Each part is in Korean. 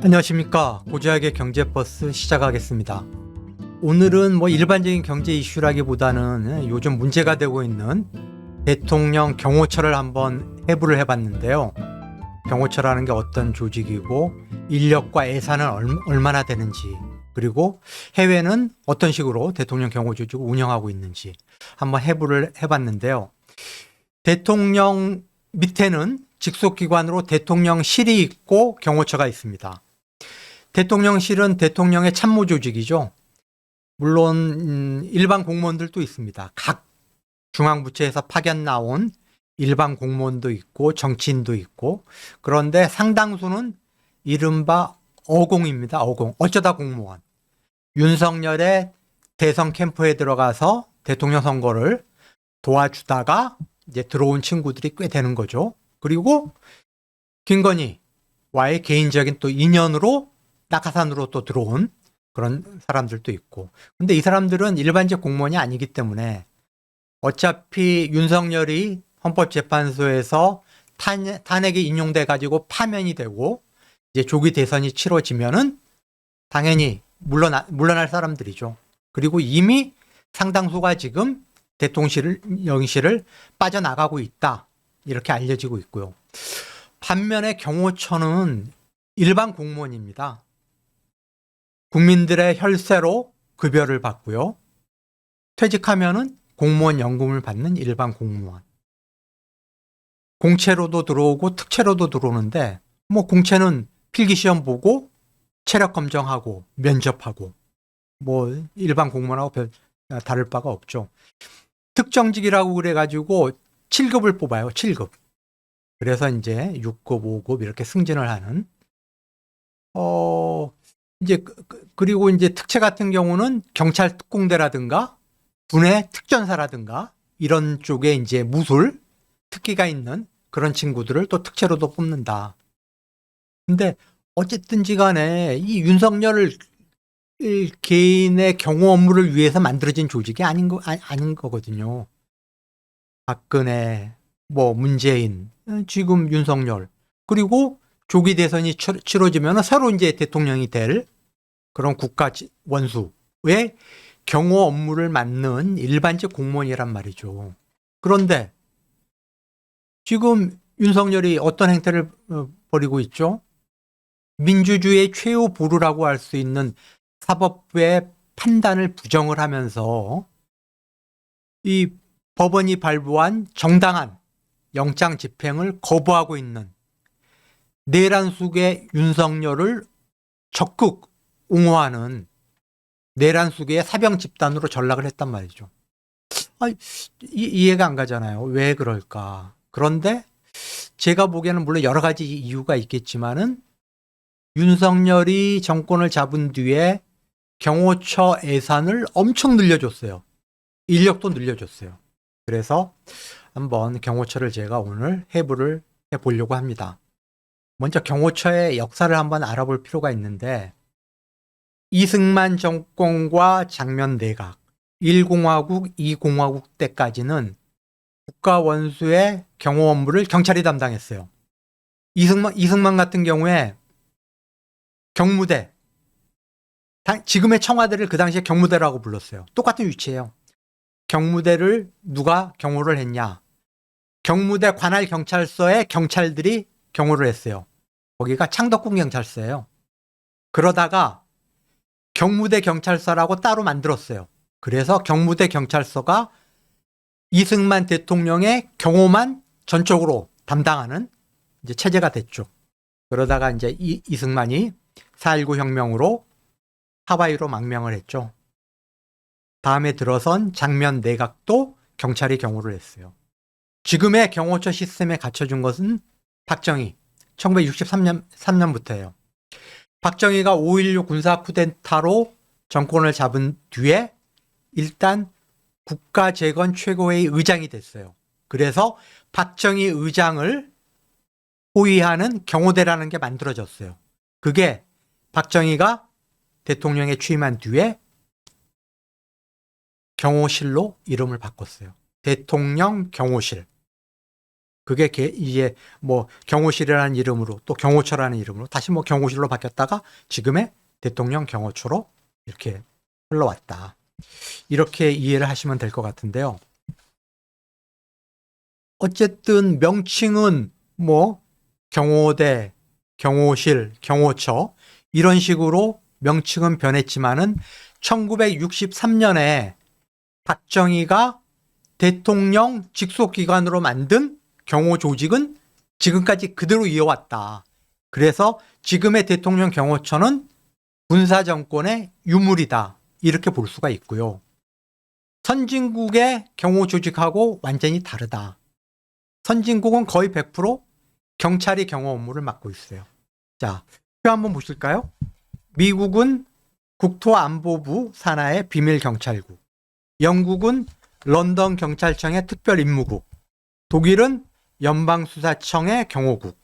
안녕하십니까 고지학의 경제버스 시작하겠습니다. 오늘은 뭐 일반적인 경제 이슈라기보다는 요즘 문제가 되고 있는 대통령 경호처를 한번 해부를 해봤는데요. 경호처라는 게 어떤 조직이고 인력과 예산은 얼- 얼마나 되는지 그리고 해외는 어떤 식으로 대통령 경호 조직을 운영하고 있는지 한번 해부를 해봤는데요. 대통령 밑에는 직속기관으로 대통령실이 있고 경호처가 있습니다. 대통령실은 대통령의 참모 조직이죠. 물론 음, 일반 공무원들도 있습니다. 각 중앙부처에서 파견 나온 일반 공무원도 있고 정치인도 있고 그런데 상당수는 이른바 어공입니다. 어공. 어쩌다 공무원. 윤석열의 대선 캠프에 들어가서 대통령 선거를 도와주다가 이제 들어온 친구들이 꽤 되는 거죠. 그리고 김건희와의 개인적인 또 인연으로 낙하산으로 또 들어온 그런 사람들도 있고. 근데 이 사람들은 일반적 공무원이 아니기 때문에 어차피 윤석열이 헌법재판소에서 탄, 탄핵이 인용돼 가지고 파면이 되고 이제 조기 대선이 치러지면은 당연히 물러나, 물러날 사람들이죠. 그리고 이미 상당수가 지금 대통령실을 영실을 빠져나가고 있다. 이렇게 알려지고 있고요. 반면에 경호처는 일반 공무원입니다. 국민들의 혈세로 급여를 받고요. 퇴직하면은 공무원 연금을 받는 일반 공무원. 공채로도 들어오고 특채로도 들어오는데 뭐 공채는 필기 시험 보고 체력 검정하고 면접하고 뭐 일반 공무원하고 별 다를 바가 없죠. 특정직이라고 그래 가지고 7급을 뽑아요. 7급. 그래서 이제 6급, 5급 이렇게 승진을 하는 어 이제 그- 그- 그리고 이제 특채 같은 경우는 경찰 특공대라든가 군의 특전사라든가 이런 쪽에 이제 무술 특기가 있는 그런 친구들을 또 특채로도 뽑는다. 근데 어쨌든지 간에 이 윤석열 일 개인의 경호 업무를 위해서 만들어진 조직이 아닌 거 아, 아닌 거거든요. 박근혜, 뭐 문재인, 어, 지금 윤석열 그리고 조기 대선이 치- 치러지면 새로 이제 대통령이 될 그런 국가 지- 원수의 경호 업무를 맡는 일반적 공무원이란 말이죠. 그런데 지금 윤석열이 어떤 행태를 어, 벌이고 있죠? 민주주의의 최후 보루라고 할 수 있는 사법부의 판단을 부정을 하면서 이 법원이 발부한 정당한 영장 집행을 거부하고 있는 내란 속의 윤석열을 적극 옹호하는 내란 속의 사병 집단으로 전락을 했단 말이죠. 아, 이, 이해가 안 가잖아요. 왜 그럴까? 그런데 제가 보기에는 물론 여러 가지 이유가 있겠지만은 윤석열이 정권을 잡은 뒤에 경호처 예산을 엄청 늘려줬어요. 인력도 늘려줬어요. 그래서 한번 경호처를 제가 오늘 해부를 해보려고 합니다. 먼저 경호처의 역사를 한번 알아볼 필요가 있는데 이승만 정권과 장면 내각 1공화국, 2공화국 때까지는 국가 원수의 경호 업무를 경찰이 담당했어요. 이승만, 이승만 같은 경우에 경무대, 당- 지금의 청와대를 그 당시에 경무대라고 불렀어요. 똑같은 위치예요. 경무대를 누가 경호를 했냐? 경무대 관할 경찰서에 경찰들이 경호를 했어요. 거기가 창덕궁 경찰서예요. 그러다가 경무대 경찰서라고 따로 만들었어요. 그래서 경무대 경찰서가 이승만 대통령의 경호만 전적으로 담당하는 이제 체제가 됐죠. 그러다가 이제 이, 이승만이 4.19 혁명으로 하와이로 망명을 했죠. 다음에 들어선 장면 내각도 경찰이 경호를 했어요. 지금의 경호처 시스템에 갖춰준 것은 박정희 1963년 3년부터예요. 박정희가 5.16 군사 쿠데타로 정권을 잡은 뒤에 일단 국가 재건 최고회의 의장이 됐어요. 그래서 박정희 의장을 호위하는 경호대라는 게 만들어졌어요. 그게 박정희가 대통령에 취임한 뒤에 경호실로 이름을 바꿨어요. 대통령 경호실. 그게 개- 이제 뭐 경호실이라는 이름으로 또 경호처라는 이름으로 다시 뭐 경호실로 바뀌었다가 지금의 대통령 경호처로 이렇게 흘러왔다. 이렇게 이해를 하시면 될 것 같은데요. 어쨌든 명칭은 뭐 경호대, 경호실, 경호처 이런 식으로 명칭은 변했지만은 1963년에 박정희가 대통령 직속 기관으로 만든 경호 조직은 지금까지 그대로 이어왔다. 그래서 지금의 대통령 경호처는 군사 정권의 유물이다. 이렇게 볼 수가 있고요. 선진국의 경호 조직하고 완전히 다르다. 선진국은 거의 100% 경찰이 경호 업무를 맡고 있어요. 자, 표 한번 보실까요? 미국은 국토안보부 산하의 비밀경찰국, 영국은 런던 경찰청의 특별임무국, 독일은 연방수사청의 경호국,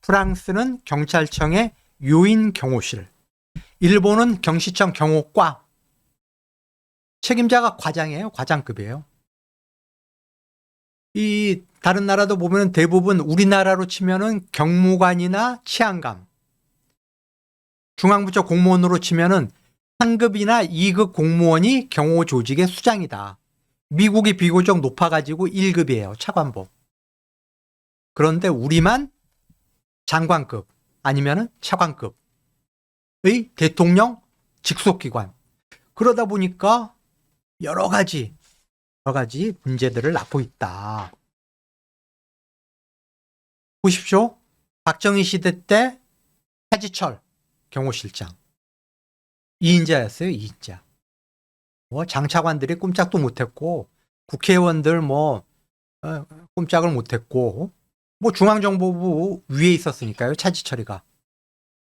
프랑스는 경찰청의 요인 경호실, 일본은 경시청 경호과, 책임자가 과장이에요. 과장급이에요. 이 다른 나라도 보면 대부분 우리나라로 치면은 경무관이나 치안감, 중앙부처 공무원으로 치면은 상급이나 2급 공무원이 경호 조직의 수장이다. 미국이 비교적 높아가지고 1급이에요. 차관보. 그런데 우리만 장관급 아니면은 차관급의 대통령 직속기관. 그러다 보니까 여러 가지 여러 가지 문제들을 낳고 있다. 보십시오. 박정희 시대 때 차지철 경호실장 2인자였어요. 2인자. 뭐 장차관들이 꼼짝도 못했고 국회의원들 뭐 어, 꼼짝을 못했고 뭐 중앙정보부 위에 있었으니까요. 차지철이가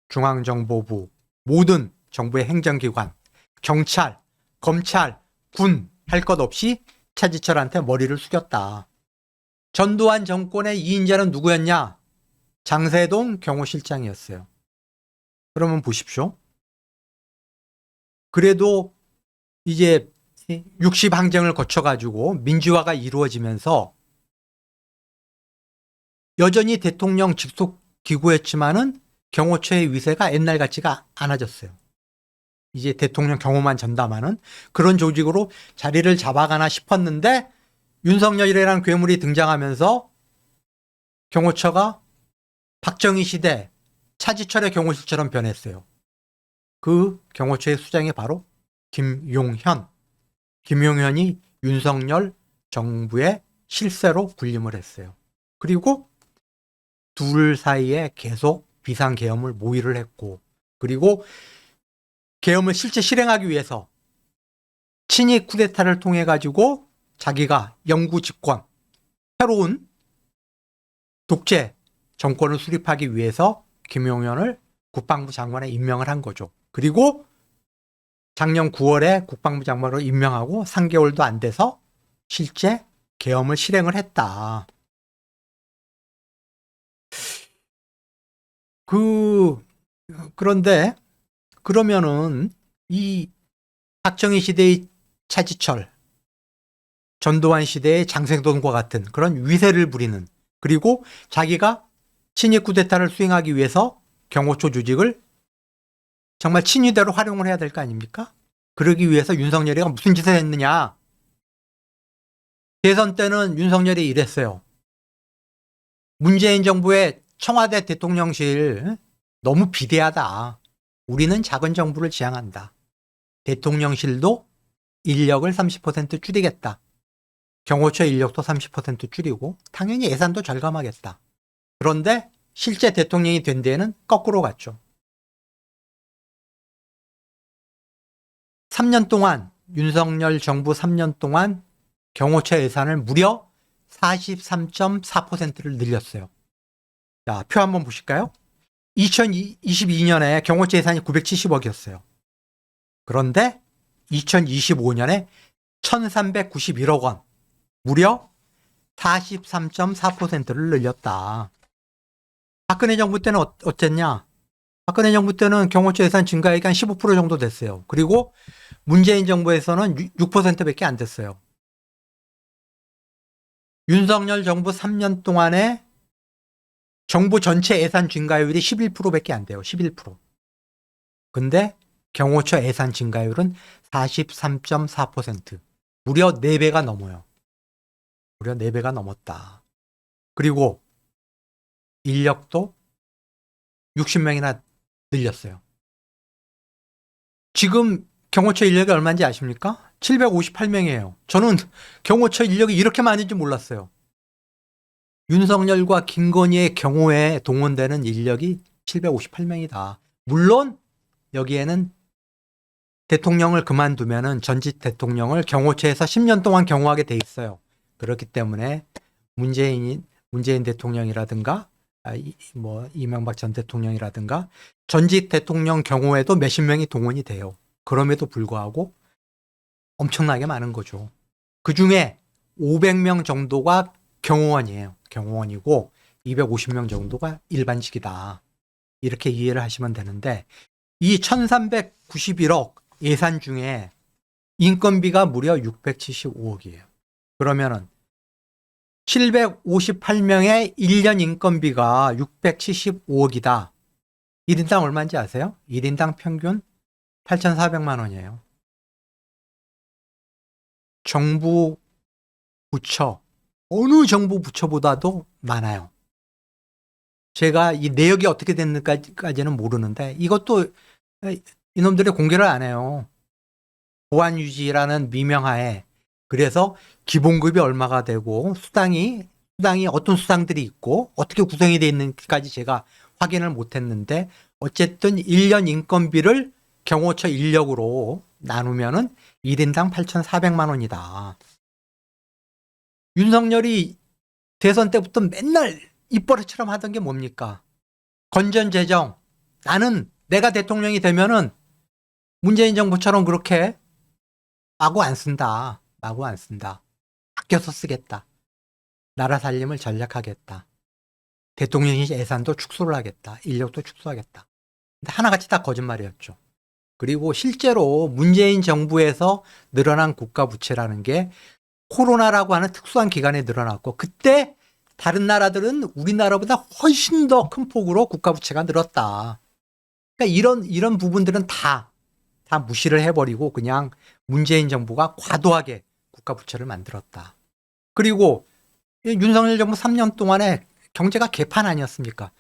중앙정보부 모든 정부의 행정기관 경찰 검찰 군 할 것 없이 차지철한테 머리를 숙였다. 전두환 정권의 2인자는 누구였냐? 장세동 경호실장이었어요. 그러면 보십시오. 그래도 이제 60항쟁을 거쳐가지고 민주화가 이루어지면서 여전히 대통령 직속 기구였지만은 경호처의 위세가 옛날 같지가 않아졌어요. 이제 대통령 경호만 전담하는 그런 조직으로 자리를 잡아가나 싶었는데 윤석열이라는 괴물이 등장하면서 경호처가 박정희 시대 차지철의 경호실처럼 변했어요. 그 경호처의 수장이 바로 김용현. 김용현이 윤석열 정부의 실세로 군림을 했어요. 그리고 둘 사이에 계속 비상 계엄을 모의를 했고, 그리고 계엄을 실제 실행하기 위해서 친이 쿠데타를 통해 가지고 자기가 영구 집권, 새로운 독재 정권을 수립하기 위해서 김용현을 국방부 장관에 임명을 한 거죠. 그리고 작년 9월에 국방부 장관으로 임명하고 3개월도 안 돼서 실제 계엄을 실행을 했다. 그 그런데 그러면은 이 박정희 시대의 차지철, 전두환 시대의 장생돈과 같은 그런 위세를 부리는 그리고 자기가 친위 쿠데타를 수행하기 위해서 경호처 조직을 정말 친위대로 활용을 해야 될 거 아닙니까? 그러기 위해서 윤석열이가 무슨 짓을 했느냐? 대선 때는 윤석열이 이랬어요. 문재인 정부의 청와대 대통령실 너무 비대하다. 우리는 작은 정부를 지향한다. 대통령실도 인력을 30% 줄이겠다. 경호처 인력도 30% 줄이고 당연히 예산도 절감하겠다. 그런데 실제 대통령이 된 데에는 거꾸로 갔죠. 3년 동안 윤석열 정부 3년 동안 경호처 예산을 무려 43.4%를 늘렸어요. 자, 표 한번 보실까요? 2022년에 경호처 예산이 970억이었어요. 그런데 2025년에 1391억 원, 무려 43.4%를 늘렸다. 박근혜 정부 때는 어- 어땠냐? 박근혜 정부 때는 경호처 예산 증가액이 한 15% 정도 됐어요. 그리고 문재인 정부에서는 6%밖에 안 됐어요. 윤석열 정부 3년 동안에 정부 전체 예산 증가율이 11%밖에 안 돼요. 11%. 근데 경호처 예산 증가율은 43.4%. 무려 4배가 넘어요. 무려 4배가 넘었다. 그리고 인력도 60명이나 늘렸어요. 지금 경호처 인력이 얼마인지 아십니까? 758명이에요. 저는 경호처 인력이 이렇게 많은지 몰랐어요. 윤석열과 김건희의 경호에 동원되는 인력이 758명이다. 물론 여기에는 대통령을 그만두면은 전직 대통령을 경호처에서 10년 동안 경호하게 돼 있어요. 그렇기 때문에 문재인이 문재인 대통령이라든가 아, 이- 뭐 이명박 전 대통령이라든가 전직 대통령 경호에도 몇십 명이 동원이 돼요. 그럼에도 불구하고 엄청나게 많은 거죠. 그 중에 500명 정도가 경호원이에요. 경호원이고 250명 정도가 일반직이다. 이렇게 이해를 하시면 되는데 이 1391억 예산 중에 인건비가 무려 675억이에요. 그러면은 758명의 1년 인건비가 675억이다. 1인당 얼마인지 아세요? 1인당 평균 8,400만 원이에요. 정부 부처, 어느 정부 부처보다도 많아요. 제가 이 내역이 어떻게 됐는지까지는 모르는데 이것도 이놈들이 공개를 안 해요. 보안 유지라는 미명하에 그래서 기본급이 얼마가 되고 수당이 수당이 어떤 수당들이 있고 어떻게 구성이 되어 있는지까지 제가 확인을 못 했는데 어쨌든 1년 인건비를 경호처 인력으로 나누면은 1인당 8,400만 원이다. 윤석열이 대선 때부터 맨날 입버릇처럼 하던 게 뭡니까? 건전 재정. 나는 내가 대통령이 되면은 문재인 정부처럼 그렇게 마구 안 쓴다. 마구 안 쓴다. 아껴서 쓰겠다. 나라 살림을 전략하겠다. 대통령이 예산도 축소를 하겠다. 인력도 축소하겠다. 근데 하나같이 다 거짓말이었죠. 그리고 실제로 문재인 정부에서 늘어난 국가 부채라는 게 코로나라고 하는 특수한 기간에 늘어났고 그때 다른 나라들은 우리나라보다 훨씬 더 큰 폭으로 국가 부채가 늘었다. 그러니까 이런 이런 부분들은 다 다 무시를 해버리고 그냥 문재인 정부가 과도하게 국가 부채를 만들었다. 그리고 이 윤석열 정부 3년 동안에 경제가 개판 아니었습니까?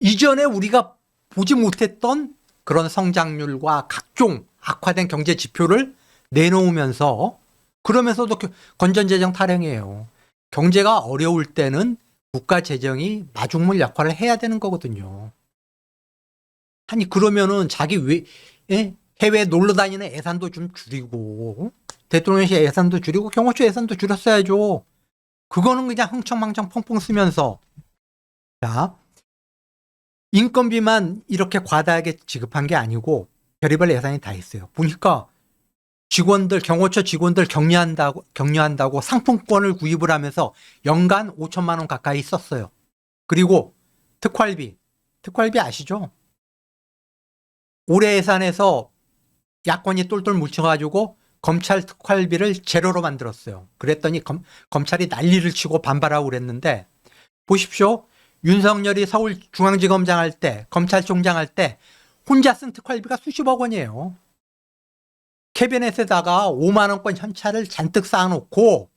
이전에 우리가 보지 못했던 그런 성장률과 각종 악화된 경제 지표를 내놓으면서 그러면서도 겨- 건전 재정 타령이에요. 경제가 어려울 때는 국가 재정이 마중물 역할을 해야 되는 거거든요. 아니 그러면은 자기 왜 예? 해외 놀러 다니는 예산도 좀 줄이고 대통령실 예산도 줄이고 경호처 예산도 줄였어야죠. 그거는 그냥 흥청망청 펑펑 쓰면서 자 인건비만 이렇게 과다하게 지급한 게 아니고 별의별 예산이 다 있어요. 보니까 직원들 경호처 직원들 격려한다고 격려한다고 상품권을 구입을 하면서 연간 5천만 원 가까이 썼어요. 그리고 특활비 특활비 아시죠? 올해 예산에서 야권이 똘똘 뭉쳐가지고 검찰 특활비를 제로로 만들었어요. 그랬더니 검, 검찰이 난리를 치고 반발하고 그랬는데 보십시오. 윤석열이 서울중앙지검장 할 때, 검찰총장 할 때 혼자 쓴 특활비가 수십억 원이에요. 캐비넷에다가 5만 원권 현찰을 잔뜩 쌓아놓고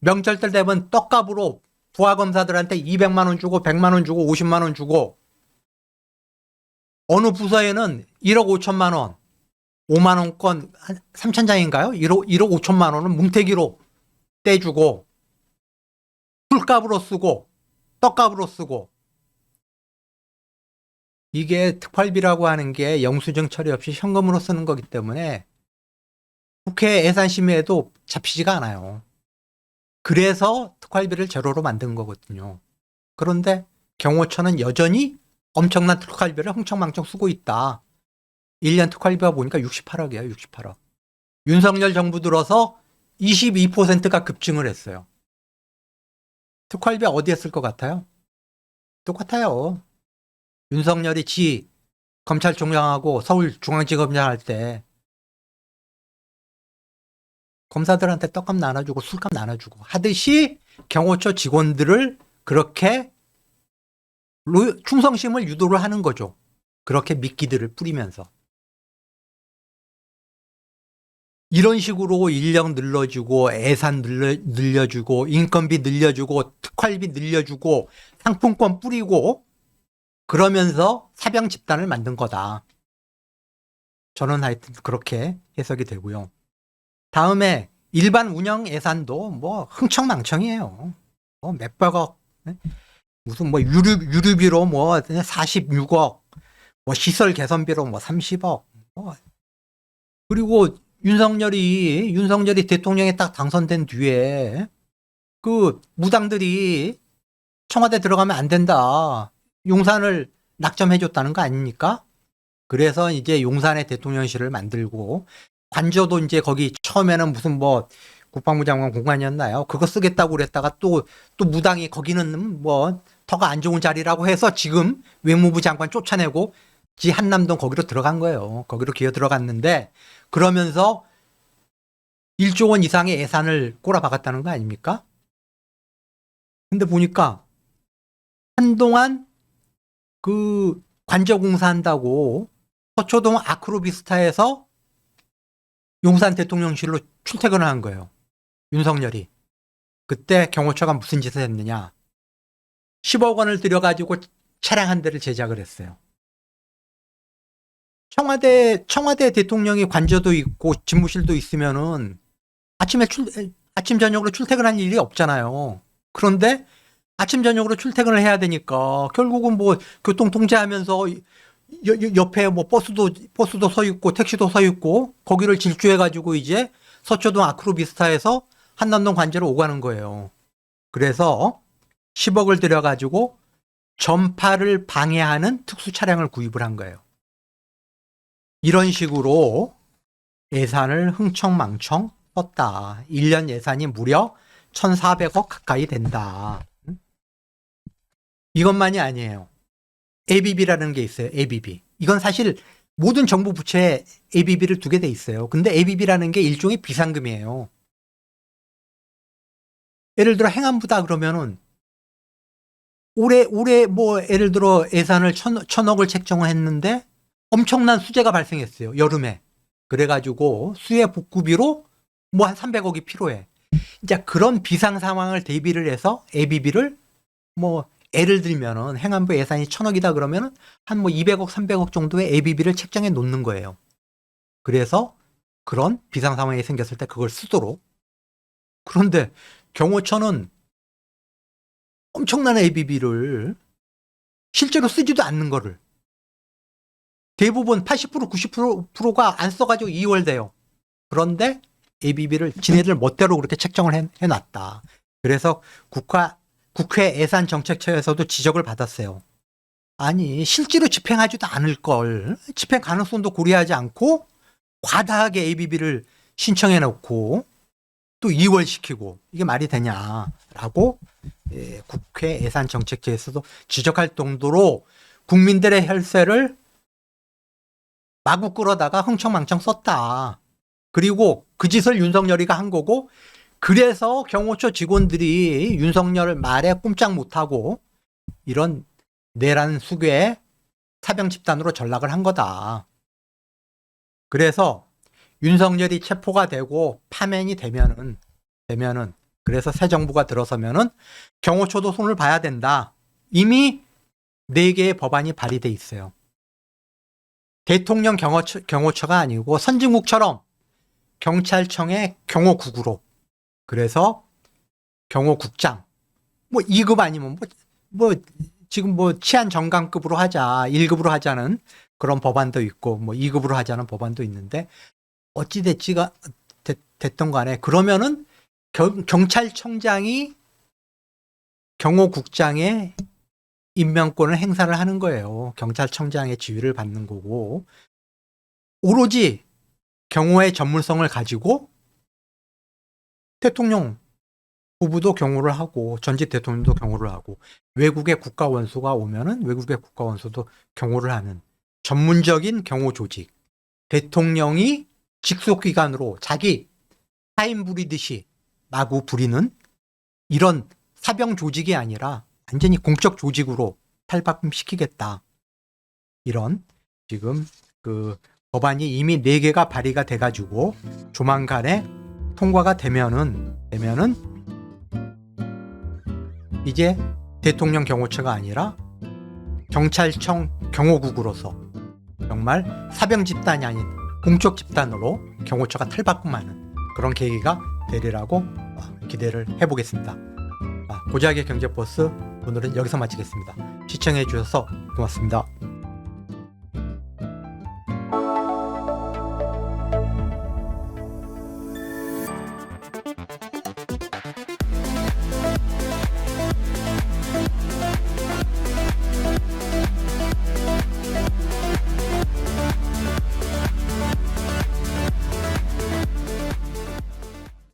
명절때 되면 떡값으로 부하 검사들한테 200만 원 주고 100만 원 주고 50만 원 주고 어느 부서에는 1억 5천만 원, 5만 원권 한 3천 장인가요? 1억 1억 5천만 원은 뭉태기로 떼주고 술값으로 쓰고 떡값으로 쓰고 이게 특활비라고 하는 게 영수증 처리 없이 현금으로 쓰는 거기 때문에 국회 예산심의에도 잡히지가 않아요. 그래서 특활비를 제로로 만든 거거든요. 그런데 경호처는 여전히 엄청난 특활비를 흥청망청 쓰고 있다. 1년 특활비가 보니까 68억이에요, 68억. 윤석열 정부 들어서 22%가 급증을 했어요. 특활비 어디에 쓸 것 같아요? 똑같아요. 윤석열이 지 검찰총장하고 서울중앙지검장 할 때 검사들한테 떡값 나눠주고 술값 나눠주고 하듯이 경호처 직원들을 그렇게 로- 충성심을 유도를 하는 거죠. 그렇게 미끼들을 뿌리면서. 이런 식으로 인력 늘려주고 예산 늘려, 늘려 주고 인건비 늘려주고 특활비 늘려주고 상품권 뿌리고 그러면서 사병 집단을 만든 거다. 저는 하여튼 그렇게 해석이 되고요. 다음에 일반 운영 예산도 뭐 흥청망청이에요. 뭐 몇백억, 네? 무슨 뭐 유류, 유류비로 뭐 46억, 뭐 시설 개선비로 뭐 30억, 뭐 그리고 윤석열이 윤석열이 대통령에 딱 당선된 뒤에 그 무당들이 청와대 들어가면 안 된다. 용산을 낙점해 줬다는 거 아닙니까? 그래서 이제 용산에 대통령실을 만들고 관저도 이제 거기 처음에는 무슨 뭐 국방부 장관 공간이었나요? 그거 쓰겠다고 그랬다가 또 또 무당이 거기는 뭐 더가 안 좋은 자리라고 해서 지금 외무부 장관 쫓아내고 지 한남동 거기로 들어간 거예요. 거기로 기어 들어갔는데 그러면서 1조 원 이상의 예산을 꼬라박았다는 거 아닙니까? 근데 보니까 한동안 그 관저 공사한다고 서초동 아크로비스타에서 용산 대통령실로 출퇴근을 한 거예요. 윤석열이. 그때 경호처가 무슨 짓을 했느냐. 10억 원을 들여가지고 차량 한 대를 제작을 했어요. 청와대, 청와대 대통령이 관저도 있고 집무실도 있으면은 아침에 출, 아침, 저녁으로 출퇴근할 일이 없잖아요. 그런데 아침, 저녁으로 출퇴근을 해야 되니까 결국은 뭐 교통 통제하면서 옆에 뭐 버스도 버스도 서 있고 택시도 서 있고 거기를 질주해 가지고 이제 서초동 아크로비스타에서 한남동 관제로 오가는 거예요. 그래서 10억을 들여 가지고 전파를 방해하는 특수 차량을 구입을 한 거예요. 이런 식으로 예산을 흥청망청 썼다. 1년 예산이 무려 1,400억 가까이 된다. 이것만이 아니에요. ABB라는 게 있어요. ABB. 이건 사실 모든 정부 부처에 ABB를 두게 돼 있어요. 근데 ABB라는 게 일종의 비상금이에요. 예를 들어 행안부다 그러면은 올해 올해 뭐 예를 들어 예산을 천, 천억을 책정을 했는데 엄청난 수재가 발생했어요. 여름에. 그래가지고 수해 복구비로 뭐 한 300억이 필요해. 이제 그런 비상 상황을 대비를 해서 ABB를 뭐 예를 들면은 행안부 예산이 천억이다 그러면은 한 뭐 200억, 300억 정도의 ABB를 책정해 놓는 거예요. 그래서 그런 비상 상황이 생겼을 때 그걸 쓰도록. 그런데 경호처는 엄청난 ABB를 실제로 쓰지도 않는 거를 대부분 80% 90%가 안 써가지고 2월 돼요. 그런데 ABB를 지네들 멋대로 그렇게 책정을 해, 해놨다. 그래서 국가 국회 예산정책처에서도 지적을 받았어요. 아니 실제로 집행하지도 않을 걸 집행 가능성도 고려하지 않고 과다하게 ABB를 신청해 놓고 또 2월 시키고 이게 말이 되냐라고 예, 국회 예산정책처에서도 지적할 정도로 국민들의 혈세를 마구 끌어다가 흥청망청 썼다. 그리고 그 짓을 윤석열이가 한 거고 그래서 경호처 직원들이 윤석열 말에 꼼짝 못하고 이런 내란 수괴 사병 집단으로 전락을 한 거다. 그래서 윤석열이 체포가 되고 파면이 되면은 되면은 그래서 새 정부가 들어서면은 경호처도 손을 봐야 된다. 이미 네 개의 법안이 발의돼 있어요. 대통령 경호처, 경호처가 아니고 선진국처럼 경찰청의 경호국으로 그래서 경호국장 뭐 2급 아니면 뭐, 뭐 지금 뭐 치안 정강급으로 하자 1급으로 하자는 그런 법안도 있고 뭐 2급으로 하자는 법안도 있는데 어찌 됐지가 됐, 됐던 간에 그러면은 경, 경찰청장이 경호국장의 임명권을 행사를 하는 거예요. 경찰청장의 지휘를 받는 거고 오로지 경호의 전문성을 가지고 대통령 후보도 경호를 하고 전직 대통령도 경호를 하고 외국의 국가 원수가 오면은 외국의 국가 원수도 경호를 하는 전문적인 경호 조직 대통령이 직속 기관으로 자기 타임 부리듯이 마구 부리는 이런 사병 조직이 아니라 완전히 공적 조직으로 탈바꿈시키겠다. 이런 지금 그 법안이 이미 네개가 발의가 돼가지고 조만간에 통과가 되면은 되면은 이제 대통령 경호처가 아니라 경찰청 경호국으로서 정말 사병 집단이 아닌 공적 집단으로 경호처가 탈바꿈하는 그런 계기가 되리라고 어, 기대를 해보겠습니다. 아, 고작의 경제버스 오늘은 여기서 마치겠습니다. 시청해 주셔서 고맙습니다.